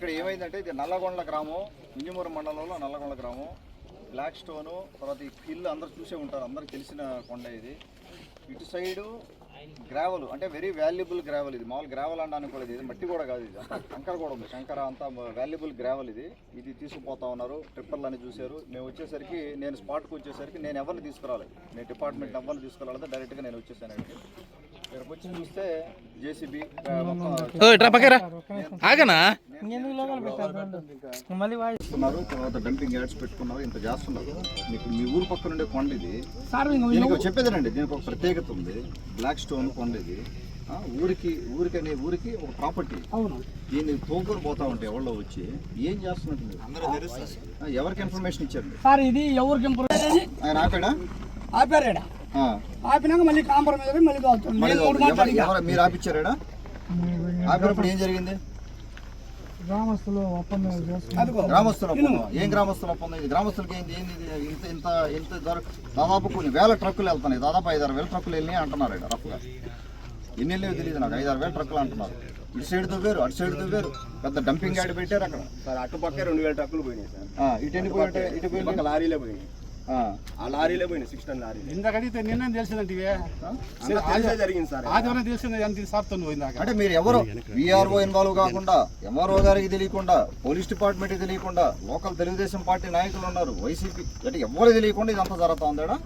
ఇక్కడ ఏమైందంటే ఇది నల్లగొండ గ్రామం ఇంజమూరు మండలంలో నల్లగొండ గ్రామం. బ్లాక్ స్టోను తర్వాత ఈ హిల్ అందరు చూసే ఉంటారు అందరికి తెలిసిన కొండ ఇది. ఇటు సైడు గ్రావెల్ అంటే వెరీ వాల్యుబుల్ గ్రావెల్ ఇది. మామూలు గ్రావెల్ అనడానికి కూడా ఇది మట్టి కూడా కాదు ఇది. కంకర కూడా ఉంది. కంకర అంతా వాల్యుబుల్ గ్రావెల్ ఇది. ఇది తీసుకుపోతా ఉన్నారు ట్రిప్పర్లు అని చూశారు. మేము వచ్చేసరికి నేను స్పాట్కి వచ్చేసరికి నేను ఎవరిని తీసుకురాలేదు. నేను డిపార్ట్మెంట్ ఎవరిని తీసుకురాలేదు డైరెక్ట్గా నేను వచ్చేసాను ఇక్కడికి వచ్చి చూస్తే జేసీబీ ఆగనా? మళ్ళీ వాయి చేస్తున్నారు తర్వాత డంపింగ్ యార్డ్స్ పెట్టుకున్నారు ఇంత చేస్తున్నారు. మీకు మీ ఊరు పక్కన ఉండే కొండ ఇది. సార్ దీనికి ఒక చెప్పేదేనండి దీనికి ఒక ప్రత్యేకత ఉంది. బ్లాక్ స్టోన్ కొండ ఇది. ఆ, ఊరికి ఊరికి అనే ఊరికి ఒక ప్రాపర్టీ అవును. దీన్ని తోకొని పోతా ఉంటే ఎవరో వచ్చి ఏం చేస్తున్నట్టు ఎవరికి ఇన్ఫర్మేషన్ ఇచ్చారు? మీరు? సార్ ఇది ఎవరికి ఇంప్రూవ్ ఆయన ఆపాడా? ఆపారాడా? ఆ, ఆపినాక మళ్ళీ కాంప్రమైజ్ మళ్ళీ కావచ్చు మరి ఆపిచ్చారా ఆపినప్పుడు ఏం జరిగింది? గ్రామస్తులు ఒప్పందం చేసుకున్నారు. అదిగో గ్రామస్తుల ఒప్పందం. ఏం గ్రామస్తుల ఒప్పందం? ఇది గ్రామస్తులకి ఏంది? ఏంది ఇది? ఇంత ఇంత ఇంత దాదాపు కొన్ని వేల ట్రక్కులు వెళ్తున్నాయి. దాదాపు ఐదారు వేల ట్రక్కులు వెళ్ళినాయి అంటున్నారు ఇక్కడ రఫ్గా. ఎన్ని వెళ్ళేవి తెలియదు నాకు. ఐదారు వేల ట్రక్కులు అంటున్నారు. ఇటు సైడ్ దువ్వారు అటు సైడ్ దువ్వారు. పెద్ద డంపింగ్ యార్డ్ పెట్టారు అక్కడ. సార్ అటుపక్కే రెండు వేల ట్రక్కులు పోయినాయి సార్. ఆ, ఇటు ఎన్ని పోయినట్టే ఇటు లారీలే పోయినాయి. ఆ. లారీలే పోయినాయి సిక్స్ టన్ లారీలు. ఇందాక అడిగితే నిన్న తెలిసిందంటే అంతా తెలిసే జరిగింది సార్. ఆదివారం తెలిసింది ఎంత సార్తో పోయిందాక? అంటే మీరు ఎవరు విఆర్ఓ ఇన్వాల్వ్ కాకుండా ఎంఆర్ఓ గారికి తెలియకుండా పోలీస్ డిపార్ట్మెంట్కి తెలియకుండా లోకల్ తెలుగుదేశం పార్టీ నాయకులు ఉన్నారు వైసీపీ. అంటే ఎవరికి తెలియకుండా ఇదంతా జరుగుతా ఉందేడా?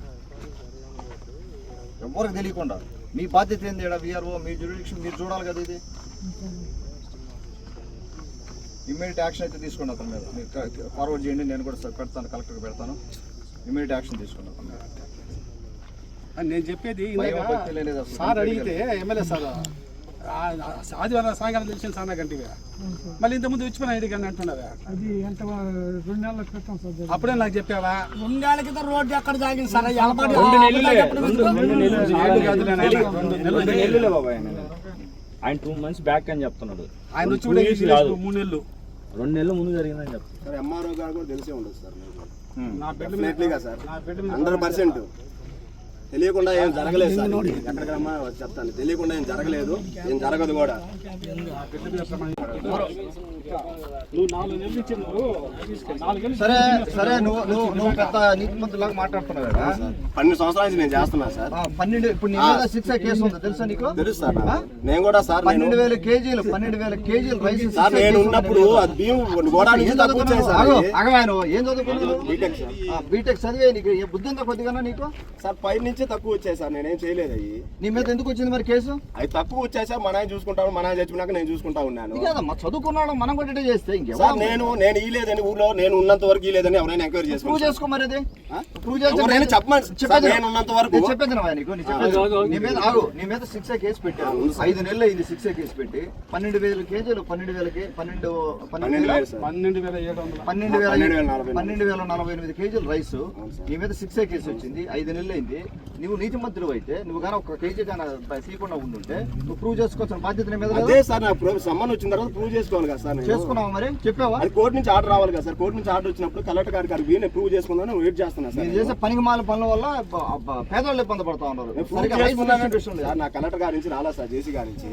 ఎవరికి తెలియకుండా? మీ బాధ్యత ఏంది ఏడా విఆర్ఓ? మీ జ్యూరిడిక్షన్ మీరు చూడాలి కదా ఇది. ఇమ్మీడియట్ యాక్షన్ అయితే తీసుకోండి అతని మీద. మీరు ఫార్వర్డ్ చేయండి నేను కూడా సార్ పెడతాను కలెక్టర్కి పెడతాను. ఇమ్మీడియట్ యాక్షన్ అని నేను చెప్పేది. సార్ అడిగితే ఎమ్మెల్యే సార్ ఆ- ఆదివారం సాయంకాలం తెలిసింది సార్ నాకంటివి మళ్ళీ ఇంతకుముందు ఇచ్చిపోయిన ఐడి కానీ అంటున్నావా. అది ఎంత రెండు నెలల క్రితం సార్ అప్పుడే నాకు చెప్పావా? రెండేళ్ళ క్రితం రోడ్డు ఎక్కడ సాగింది సార్? రెండు నెలలు ఆయన. టూ మంత్స్ బ్యాక్ అని చెప్తున్నాడు. ఆయన వచ్చి కూడా మూడు నెలలు. రెండు నెలలు ముందు జరిగిందని చెప్తాను సార్ ఎంఆర్ఓ గారు కూడా తెలిసే ఉండదు సార్ నా బిడ్డ డెఫినెట్లీగా సార్ మీద హండ్రెడ్ పర్సెంట్. తెలియకుండా ఏం జరగలేదు సార్. ఎక్కడికమ్మా చెప్తాను. తెలియకుండా ఏం జరగలేదు ఏం జరగదు కూడా. సరే సరే నువ్వు నువ్వు నువ్వు పెద్ద నీతిమంతులాగా మాట్లాడుతున్నావు కదా? పన్నెండు సంవత్సరాల నుంచి నేను చేస్తున్నా సార్. పన్నెండు ఇప్పుడు నీ మీద శిక్ష కేసు ఉంది. తెలుసా నీకు? తెలుసు సార్. నేను కూడా సార్ నేను పన్నెండు వేల కేజీలు పన్నెండు వేల కేజీలు రైస్ సార్ నేను ఉన్నప్పుడు ఏం చదువుకున్నావు బీటెక్ సార్. ఆ, బీటెక్ చదివే నీకు ఏ బుద్ధి ఉందా కొద్దిగా నీకు? సార్ పై నుంచి తక్కువ వచ్చాయి సార్ నేనేం చేయలేదు అవి నీ మీద ఎందుకు వచ్చింది మరి కేసు? అవి తక్కువ వచ్చాయి సార్ మన ఆయన చూసుకుంటాను మన ఆయన చచ్చిపోయినాక నేను చూసుకుంటా ఉన్నాను. ఇది కాదమ్మా చదువుకున్నాడు మనం కూడా చేస్తే సార్ ఇంకెవరు నేను నేను ఇలేదని ఊర్లో నేను ఉన్నంత వరకు ఇలేదని ఎవరైనా ఎంక్వైరీ ప్రూవ్ చేసుకోవాలి చేసుకో మరి అది. ప్రూవ్ ఎవరైనా చెప్పమని సార్ నేను ఉన్నంత వరకు నేను చెప్పేది నా నీకు? నీ చెప్పేది నీ మీద ఆగు. నీ మీద శిక్ష కేసు పెట్టారు. ఐదు నెలలు అయింది శిక్ష కేసు పెట్టి. పన్నెండు వేల కేజీలు పన్నెండు వేలకి పన్నెండు పన్నెండు పన్నెండు వేల. పన్నెండు వేల ఏడు వందల. పన్నెండు వేల పన్నెండు వేల నలభై పన్నెండు వేల నలభై ఎనిమిది కేజీలు రైస్. నీ మీద సిక్స్ కేసు వచ్చింది. ఐదు నెలలు అయింది. నువ్వు నీతి మంత్రులు అయితే నువ్వు కానీ ఒక కేజీ కానీ తీయకుండా ఉండుంటే నువ్వు ప్రూవ్ చేసుకోవాల్సిన బాధ్యత నీ మీద? అదే సార్ ప్రూఫ్ సమ్మన్ వచ్చిన తర్వాత ప్రూవ్ చేసుకోవాలి కదా సార్ నేను. చేసుకున్నావా మరి? చెప్పావా? అది కోర్టు నుంచి ఆర్డర్ రావాలి కదా సార్. కోర్టు నుంచి ఆర్డర్ వచ్చినప్పుడు కలెక్టర్ గారికి అడిగి నేను ప్రూవ్ చేసుకుందాను వెయిట్ చేస్తున్నా సార్ చేసే పనికి మాల పనుల వల్ల పేదవాళ్ళు ఇబ్బంది పడతా ఉన్నారు. నా కలెక్టర్ గారి నుంచి రాలా సార్ జేసీ గారి నుంచి.